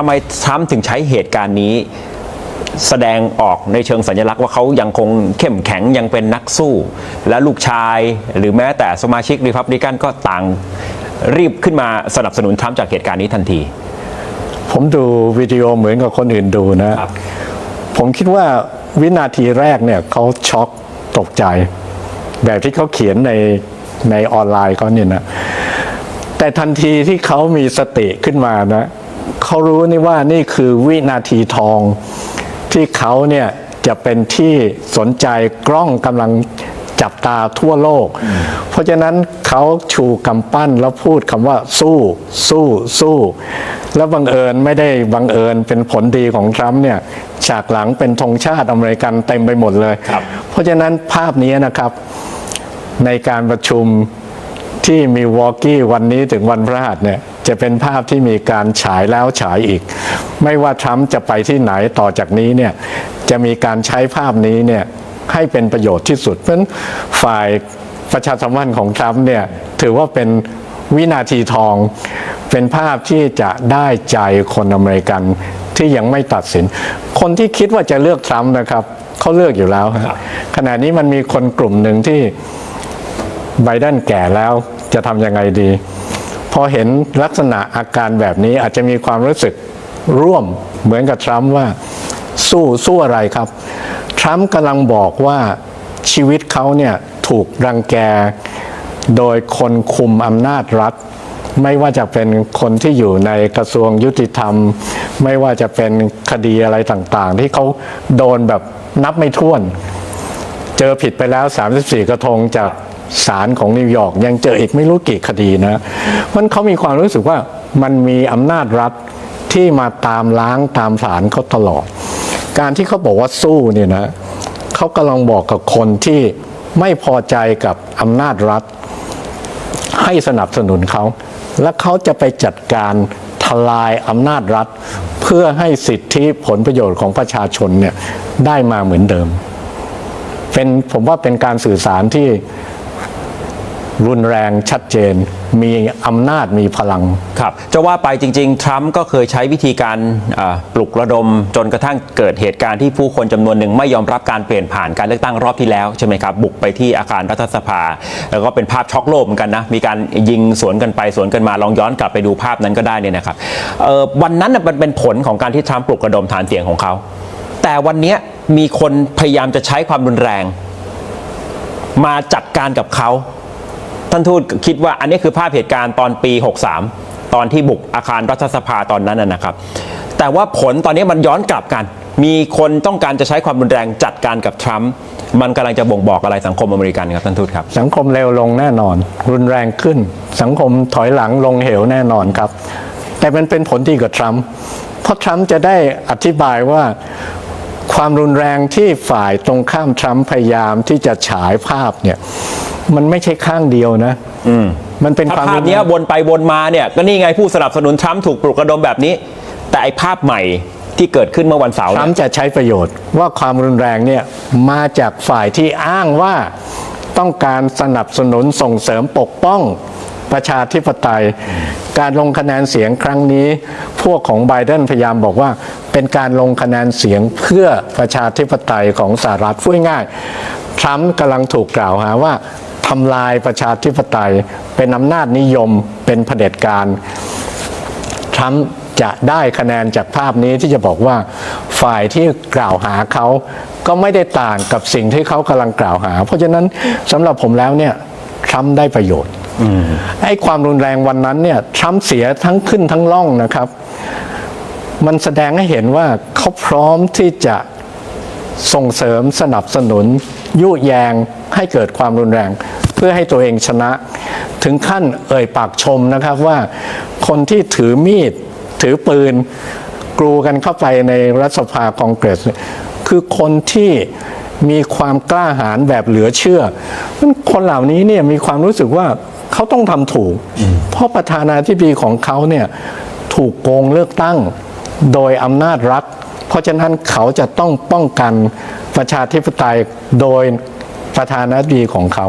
ทำไมทรัมป์ถึงใช้เหตุการณ์นี้ แสดงออกในเชิงสัญลักษณ์ว่าเขายังคงเข้มแข็งยังเป็นนักสู้ และลูกชายหรือแม้แต่สมาชิกรีพับลิกันก็ต่างรีบขึ้นมาสนับสนุนทรัมป์จากเหตุการณ์นี้ทันที ผมดูวิดีโอเหมือนกับคนอื่นดูนะครับผมคิดว่าวินาทีแรกเนี่ยเขาช็อกตกใจ แบบที่เขาเขียนในในออนไลน์เขาเนี่ยนะ แต่ทันทีที่เขามีสติขึ้นมานะ เขารู้นี่ว่านี่คือวินาทีทอง ที่เขาเนี่ยจะเป็นที่สนใจกล้องกำลังจับตาทั่วโลก เพราะฉะนั้นเขาชูกำปั้นแล้วพูดคำว่า สู้ สู้ สู้ แล้วบังเอิญไม่ได้บังเอิญเป็นผลดีของทรัมป์เนี่ยฉากหลังเป็นธงชาติอเมริกันเต็มไปหมดเลย เพราะฉะนั้นภาพนี้นะครับ ในการประชุม ที่มีวอลกี้วันนี้ถึงวันพฤหัสเนี่ยจะเป็นภาพที่มีการฉายแล้วฉายอีก ไม่ว่าทรัมป์จะไปที่ไหนต่อจากนี้เนี่ยจะมีการใช้ภาพนี้เนี่ยให้เป็นประโยชน์ที่สุด เพราะฉะนั้นฝ่ายประชาสัมพันธ์ของทรัมป์เนี่ยถือว่าเป็นวินาทีทอง เป็นภาพที่จะได้ใจคนอเมริกันที่ยังไม่ตัดสิน คนที่คิดว่าจะเลือกทรัมป์นะครับเขาเลือกอยู่แล้วฮะขณะนี้มันมีคนกลุ่มหนึ่งที่ ไบเดนแก่แล้วจะทำยังไงดี พอเห็นลักษณะอาการแบบนี้อาจจะมีความรู้สึกร่วมเหมือนกับทรัมป์ว่าสู้สู้อะไรครับ ทรัมป์กำลังบอกว่าชีวิตเขาเนี่ยถูกรังแกโดยคนคุมอำนาจรัฐ ไม่ว่าจะเป็นคนที่อยู่ในกระทรวงยุติธรรม ไม่ว่าจะเป็นคดีอะไรต่างๆ ที่เขาโดนแบบนับไม่ถ้วน เจอผิดไปแล้ว 34 กระทงจาก ศาลของนิวยอร์กยังเจออีกไม่รู้กี่คดีนะมันเขามีความรู้สึกว่ามันมีอำนาจรัฐที่มาตามล้างตามศาลเขาตลอด การที่เขาบอกว่าสู้เนี่ยนะเขากำลังบอกกับคนที่ไม่พอใจกับอำนาจรัฐ ให้สนับสนุนเขา และเขาจะไปจัดการทลายอำนาจรัฐ เพื่อให้สิทธิผลประโยชน์ของประชาชนเนี่ยได้มาเหมือนเดิม เป็นผมว่าเป็นการสื่อสารที่ รุนแรงชัดเจน มีอำนาจมีพลัง ครับจะว่าไปจริง ๆ ทรัมป์ก็เคยใช้วิธีการปลุกระดมจนกระทั่งเกิดเหตุการณ์ที่ผู้คนจำนวนหนึ่งไม่ยอมรับการเปลี่ยนผ่านการเลือกตั้งรอบที่แล้ว ใช่ไหมครับ บุกไปที่อาคารรัฐสภา แล้วก็เป็นภาพช็อกโลกเหมือนกันนะ มีการยิงสวนกันไปสวนกันมาลองย้อนกลับไปดูภาพนั้นก็ได้เนี่ยนะครับวันนั้นมันเป็นผลของการที่ทรัมป์ปลุกระดมฐานเสียงของเขา แต่วันนี้มีคนพยายามจะใช้ความรุนแรง มาจัดการกับเขา ท่านทูตคิดว่าอันนี้คือภาพเหตุการณ์ตอนปี 63 ตอนที่บุกอาคารรัฐสภาตอนนั้นนะครับ แต่ว่าผลตอนนี้มันย้อนกลับกัน มีคนต้องการจะใช้ความรุนแรงจัดการกับทรัมป์มันกำลังจะบ่งบอกอะไรสังคมอเมริกันครับท่านทูตครับ สังคมเร็วลงแน่นอน รุนแรงขึ้น สังคมถอยหลังลงเหวแน่นอนครับ แต่มันเป็นผลดีกับทรัมป์เพราะทรัมป์จะได้อธิบายว่าความรุนแรงที่ฝ่ายตรงข้ามทรัมป์พยายามที่จะฉายภาพเนี่ย มันไม่ใช่ข้างเดียวนะ มันเป็นคามถ้าวภารุพนแรเนี้ยงวนไปวนมาเนี่ยก็นี่ไงผู้สนับสนุนทรัมป์ถูกปลุกระดมแบบนี้ แต่ไอภาพใหม่ที่เกิดขึ้นเมื่อวันเสาร์ทรัเนี่มยป์จะใช้ประโยชน์ว่าความรุนแรงเนี่ยมาจากฝ่ายที่อ้างว่าต้องการสนับสนุนส่งเสริมปกป้องประชาธิปไตย การลงคะแนนเสียงครั้งนี้ พวกของไบเดนพยายามบอกว่า เป็นการลงคะแนนเสียงเพื่อประชาธิปไตยของสหรัฐพูดง่ายๆทรัมป์กำลังถูกกล่าวหาว่า ทำลายประชาธิปไตย เป็นอำนาจนิยมเป็นเผด็จการทรัมป์จะได้คะแนนจากภาพนี้ที่จะบอกว่าฝ่ายที่กล่าวหาเขาก็ไม่ได้ต่างกับสิ่งที่เขากำลังกล่าวหา เพราะฉะนั้นสำหรับผมแล้วเนี่ยทรัมป์ได้ประโยชน์ไอ้ความรุนแรงวันนั้นเนี่ยทรัมป์เสียทั้งขึ้นทั้งล่องนะครับ มันแสดงให้เห็นว่าเขาพร้อมที่จะส่งเสริมสนับสนุนยุแยง ให้เกิดความรุนแรง เพื่อให้ตัวเองชนะ ถึงขั้นเอ่ยปากชมนะครับว่าคนที่ถือมีด ถือปืนกรูกันเข้าไปในรัฐสภาคองเกรส คือคนที่มีความกล้าหาญแบบเหลือเชื่อ คนเหล่านี้เนี่ยมีความรู้สึกว่าเขาต้องทำถูก เพราะประธานาธิบดีของเขาเนี่ยถูกโกงเลือกตั้งโดยอำนาจรัฐ เพราะฉะนั้นเขาจะต้องป้องกันประชาธิปไตยโดย ประธานาธิบดีของเขา